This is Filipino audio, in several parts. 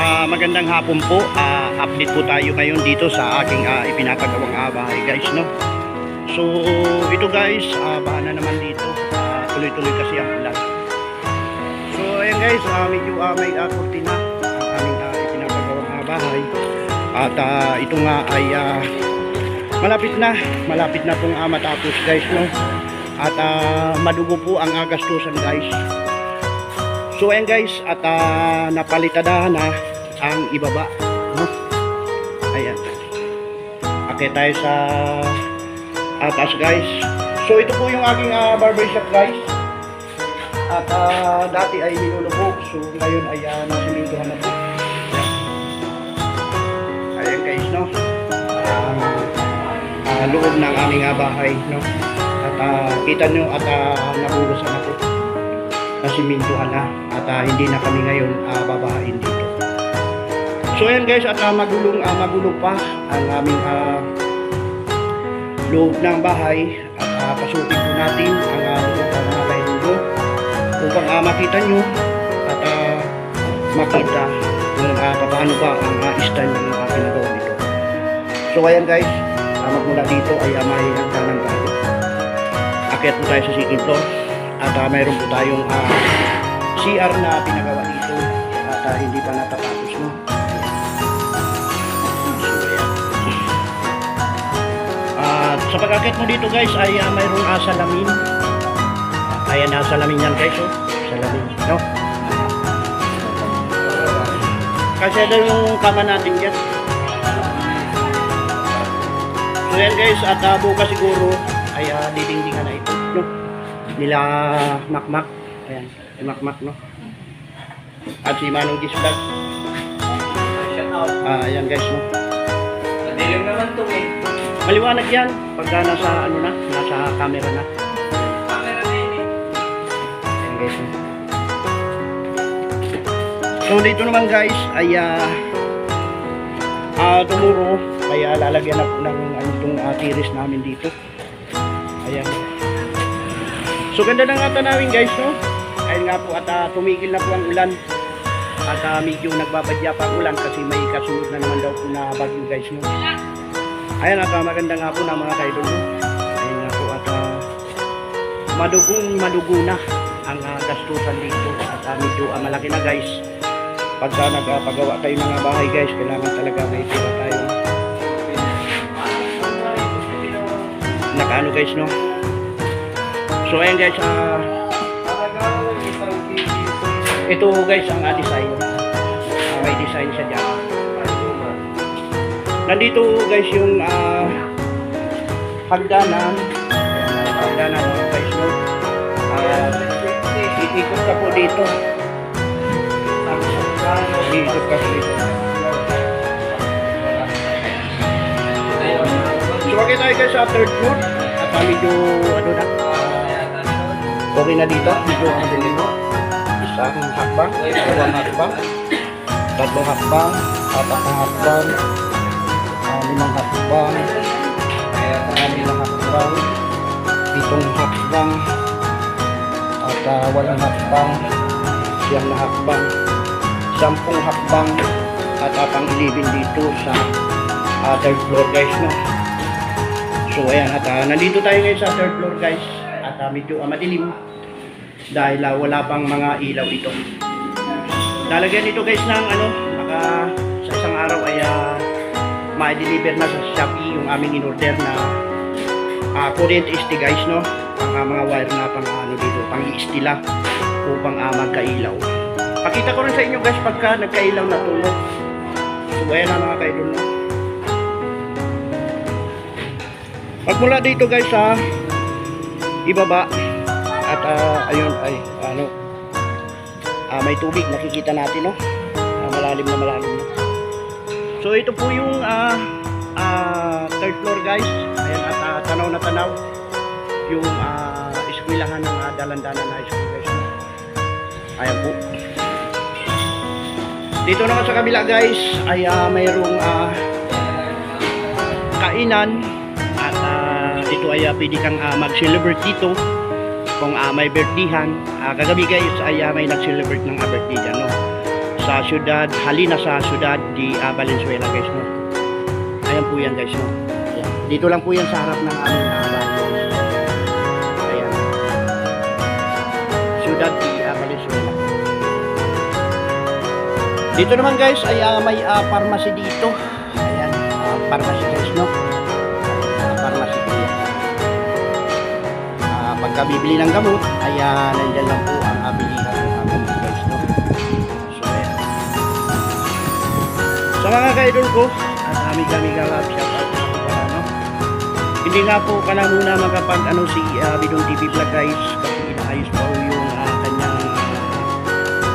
Ah, magandang hapon po. Ah, update po tayo ngayon dito sa aking ah, ipinapagawang ah, bahay guys, no? So, ito guys, ah, baha na naman dito. Tuloy-tuloy kasi ang ulan. So, ayan guys, ah, medyo ah, may ah, kurtina ang aming ah, ipinapagawang ah, bahay. At ah, ito nga ay ah, malapit na. Malapit na pong ah, matapos guys, no? At ah, madugo po ang ah, gastusan guys. So ayan guys, at uh, napalitadahan na ang ibaba, no? Ayan. Akit tayo sa atas guys. So ito po yung aking uh, barbershop guys. At ah, dati ay nilulubog, so ngayon ay uh, nasilintuhan na po. Ayan guys, no? Ang ah, loob ng aming ah, bahay, no? At ah, kita nyo at uh, naburusan na po nasimintuhan na at ah, hindi na kami ngayon uh, babahain dito. So ayan guys at uh, magulong uh, magulong pa ang aming ah, loob ng bahay at uh, pasukin po natin ang uh, loob ng mga bahay upang uh, makita nyo at ah, makita kung uh, paano ba ang uh, style ng uh, pinagawa nito. So ayan guys, uh, magmula dito ay uh, may hagdanan tayo. Akyat po tayo sa second floor at uh, mayroon po tayong ah, CR na pinagawa dito at ah, hindi pa natatapos no. Sa pag-akit mo dito guys ay ah, mayroong uh, salamin. Ayan na salamin yan guys oh. Salamin no. Kasi ito yung kama natin dyan. So yan guys at uh, bukas siguro ay uh, didingdingan na ito no nila Makmak. Ayan, si Makmak, no? At si Manong Gis Vlog. Shout out. Ah, ayan guys, no? Madilim naman to. Maliwanag yan pagka nasa, ano na, nasa camera na. Camera na yun eh. Guys? So, dito naman guys, ay, ah, ah, tumuro, kaya lalagyan na po ng, ano, itong ah, tiris namin dito. Ayan. So, ganda ng nga tanawin guys, no? Ayun nga po, at ah, tumigil na po ang ulan. At ah, medyo nagbabadya pa ang ulan kasi may kasunod na naman daw po na bagyo guys, no? Ayan, at ah, maganda nga po na mga kaidol, no? Ayun nga po, at ah, madugong madugo na ang ah, gastusan dito. At ah, medyo ah, malaki na guys. Pagka nagpagawa tayo ng ah, bahay guys, kailangan talaga may pira tayo. Nakaano guys, no? So ayan guys, ah, ito guys ang ah, design. Ah, may design siya dyan. Nandito guys yung ah, hagdanan. Ah, hagdanan guys, no? Ah, iikot ka po dito. Iikot ka po dito. So, okay tayo guys sa third floor. At ah, medyo, ano na, okay na dito. Medyo ang mo. Isang hakbang, dalawang hakbang, tatlong hakbang, apat na hakbang, ah, limang hakbang, ah, limang hakbang, pitong hakbang, at ah, walang hakbang, siyam na hakbang, sampung hakbang, at uh, pang 11 dito sa ah, third floor guys no. So ayan at ah, nandito tayo ngayon sa third floor guys. At ah, medyo ah, madilim. Dahil ah, wala pang mga ilaw dito. Lalagyan ito guys ng ano, baka sa isang araw ay uh, ma-deliver na sa Shopee yung aming in-order na uh, current ST guys no. Ang ah, mga wire na pang ano dito, pang istila upang uh, magkailaw. Pakita ko rin sa inyo guys pagka nagkailaw na tulog. So ayan na mga kaidol no. Pagmula dito guys sa ibaba at ah, ayun ay ano ah, may tubig nakikita natin no Ah, malalim na malalim na so ito po yung ah, ah, third floor guys. Ayan at ah, tanaw na tanaw. Yung ah, eskwelahan ng uh, dalandanan high school guys. Ayan po. Dito naman sa kabila guys ay ah, mayroong ah, kainan. At ah, dito ay ah, pwede kang ah, mag-celebrate dito kung ah, may birthdayhan. Ah, kagabi guys ay ah, may nag-celebrate ng ah, birthday dyan, no? Sa syudad, halina sa syudad di ah, Valenzuela guys no. Ayan po yan guys no. Ayan. Dito lang po yan sa harap ng aming uh, bahay. Ayan. Syudad di ah, Valenzuela. Dito naman guys ay ah, may ah, pharmacy dito. Ayan, ah, pharmacy guys no. Pharmacy. Ah, pagka bibili ng gamot, ay ah, nandyan lang po ang uh, mga ka-idol ko, at kami kami galap shout na. Hindi nga po ka lang muna makapag ano si uh, Bidong TV Vlog guys kasi inaayos pa po yung ah, kanyang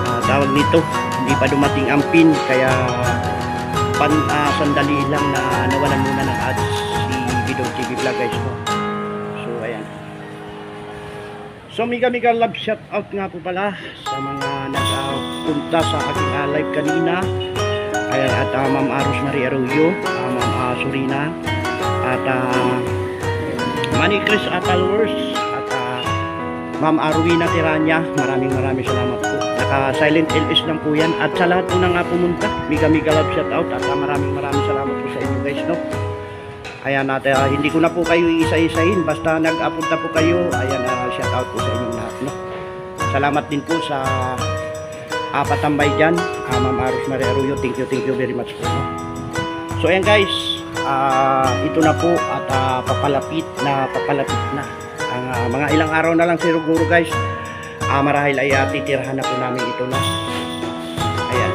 ah, tawag nito. Hindi pa dumating ang pin kaya pan ah, sandali lang na nawalan muna ng ads si Bidong TV Vlog guys no. So ayan. So mega mega love shout out nga po pala sa mga nagpunta sa aking ah, live kanina. Ayan at ah, Ma'am Aros Marie Arroyo, ah, Ma'am ah, Surina, at uh, Manny Chris Atalwers, at ah, Ma'am Arwina Tiranya. Maraming maraming salamat po. Naka silent LS lang po yan. At sa lahat po na nga pumunta, mega mega love shout out at ah, maraming maraming salamat po sa inyo guys no. Ayan at ah, hindi ko na po kayo iisa-isahin basta nag-apunta po kayo. Ayan uh, shout out po sa inyong lahat no. Salamat din po sa apat tambay dyan. Uh, Ma'am Aros Maria Arroyo, thank you, thank you very much po. So ayan guys, ah, ito na po at ah, papalapit na papalapit na. Ang ah, mga ilang araw na lang siguro guys. Ah, marahil ay ah, titirhan na po namin ito na. Ayan.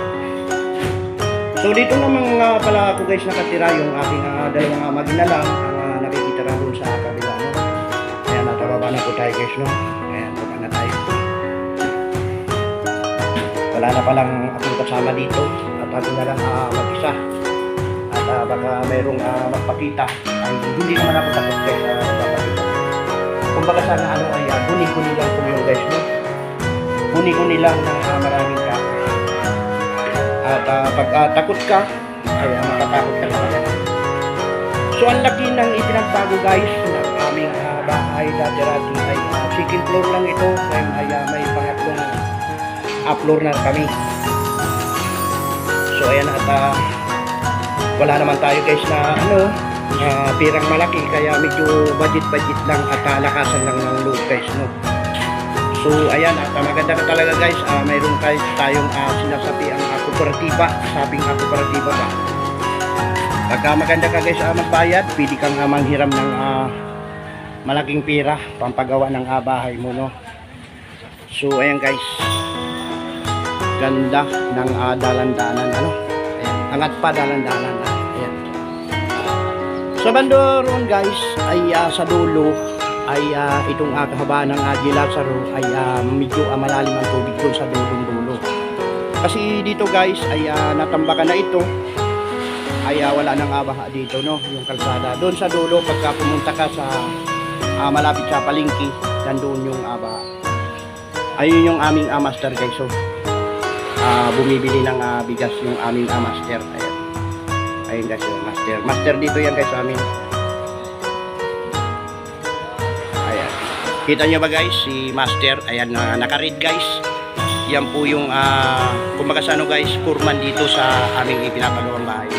So dito naman nga pala ako guys nakatira yung aking uh, dalawang uh, maginalang ang uh, nakikitira doon sa kabila no. Ayan, natababa na po tayo guys no. Wala na palang akong kasama dito at ako na lang uh, mag-isa. At uh, baka mayroong uh, magpakita ay hindi naman ako takot guys uh, magpapakita. Kung baka sana ano ay uh, guni-guni lang po yung guys no. Guni-guni lang ng uh, maraming ka. At ah, pag ah, takot ka, ay uh, matatakot ka talaga. So ang laki ng ipinagbago guys ng aming ah, bahay dati-dati ay ah, second floor lang ito. Ngayon ay may pangatlong ah, floor na kami. So ayan at ah, wala naman tayo guys na ano na pirang malaki. Kaya medyo budget-budget lang at ah, lakasan lang ng loob guys no. So ayan at ah, maganda ka talaga guys. Ah, mayroon tayo, tayong ah, sinasabi ang ah, kooperatiba. Sabing ah, kooperatiba ba pagka maganda ka guys ah, magbayad pwede kang ah, manghiram ng ah, malaking pira pampagawa ng ah, bahay mo no? So ayan guys ganda ng ah, dalandanan ano ayan, angat pa dalandanan ah. ayan sa bando roon guys ay ah, sa dulo ay ah, itong uh, kahabaan ng uh, Lazaro ay ah, medyo ah, malalim ang tubig doon sa dulong dulo. Kasi dito guys ay uh, natambakan na ito ay ah, wala nang abaha dito no yung kalsada. Doon sa dulo pagka pumunta ka sa ah, malapit sa palengke nandoon yung abaha. Ayun yung aming ah, master guys. So ah, bumibili ng ah, bigas yung aming ah, master. Ayan. Ayun guys yung master. Master dito yan guys sa amin. Ayan. Kita nyo ba guys, si Master, ayan, na naka-read guys. Yan po yung, ah, kumbaga sa ano guys, kurman dito sa aming ipinapagawang bahay.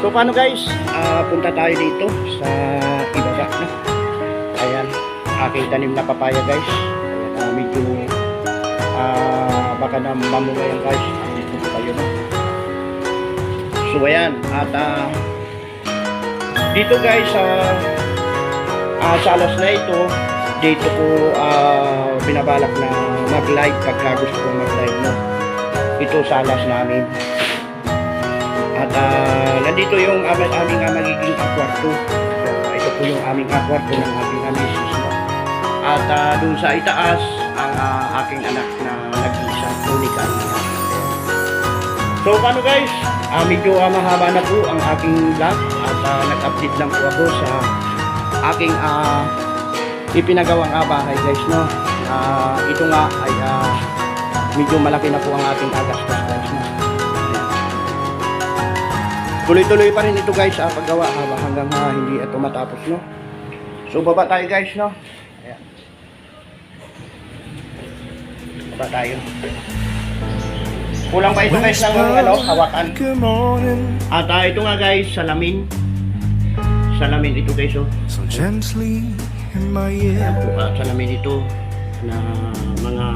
So paano guys, Ah, punta tayo dito sa ibaba. No? Ayan, aking tanim na papaya guys. Baka na mamunga yan guys. Dito po tayo no. So ayan, at ah, dito guys, sa Ah, sa alas na ito, dito ko ah, binabalak na mag-live pagka gusto kong mag-live no. Ito sa alas namin. At ah, nandito yung aming, aming magiging ah, kwarto. Ah, ito po yung aming ah, kwarto ng aming ah, misis. No? At ah, dun sa itaas, ang ah, aking anak na Monica. So paano guys? Ah, medyo ah, mahaba na po ang aking vlog at ah, nag-update lang po ako sa aking ah, ipinagawang ah, bahay guys no. Ah, ito nga ay ah, medyo malaki na po ang ating agastos guys no. Tuloy-tuloy pa rin ito guys ah, paggawa haba hanggang ah, hindi ito matapos no. So baba tayo guys no. Ayan. Baba tayo. Kulang pa ito guys ng ano, hawakan. At ah, ito nga guys, salamin. Salamin ito guys oh. so gently in my ear. Ayan ah, salamin ito na mga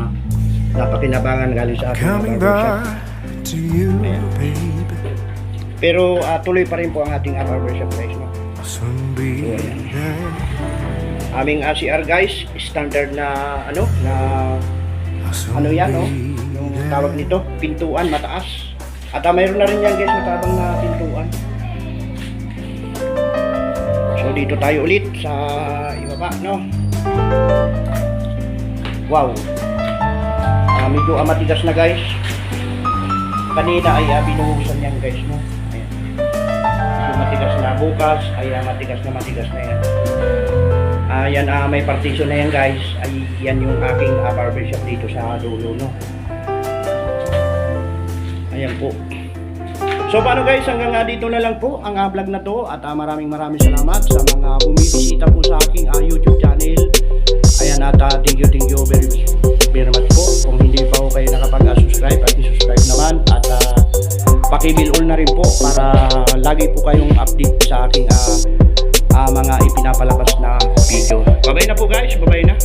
napakinabangan galing sa mga Coming back to you, baby. Pero ah, tuloy pa rin po ang ating ah, barbershop guys. No? Be there. Aming ACR guys, standard na ano, na ano yan no? Tawag nito, pintuan, mataas. At ah, mayroon na rin yan guys, matabang na pintuan. So dito tayo ulit sa ibaba, no? Wow. Ah, medyo ah, matigas na guys. Kanina ay ah, binuhusan yan guys, no? Ayan. Medyo matigas na bukas, ay ah, matigas na matigas na yan. Ah, yan ah, may partition na yan guys. Ay yan yung aking ah, barbershop dito sa dulo, no? Ayan po. So paano guys, hanggang nga dito na lang po ang ah, vlog na to at ah, maraming maraming salamat sa mga bumibisita po sa aking ah, YouTube channel. Ayan at ah, thank you, thank you very, very much po. Kung hindi pa po kayo nakapag-subscribe at i-subscribe naman at uh, pakibil all na rin po para lagi po kayong update sa aking ah, ah, mga ipinapalabas na video. Babay na po guys, babay na.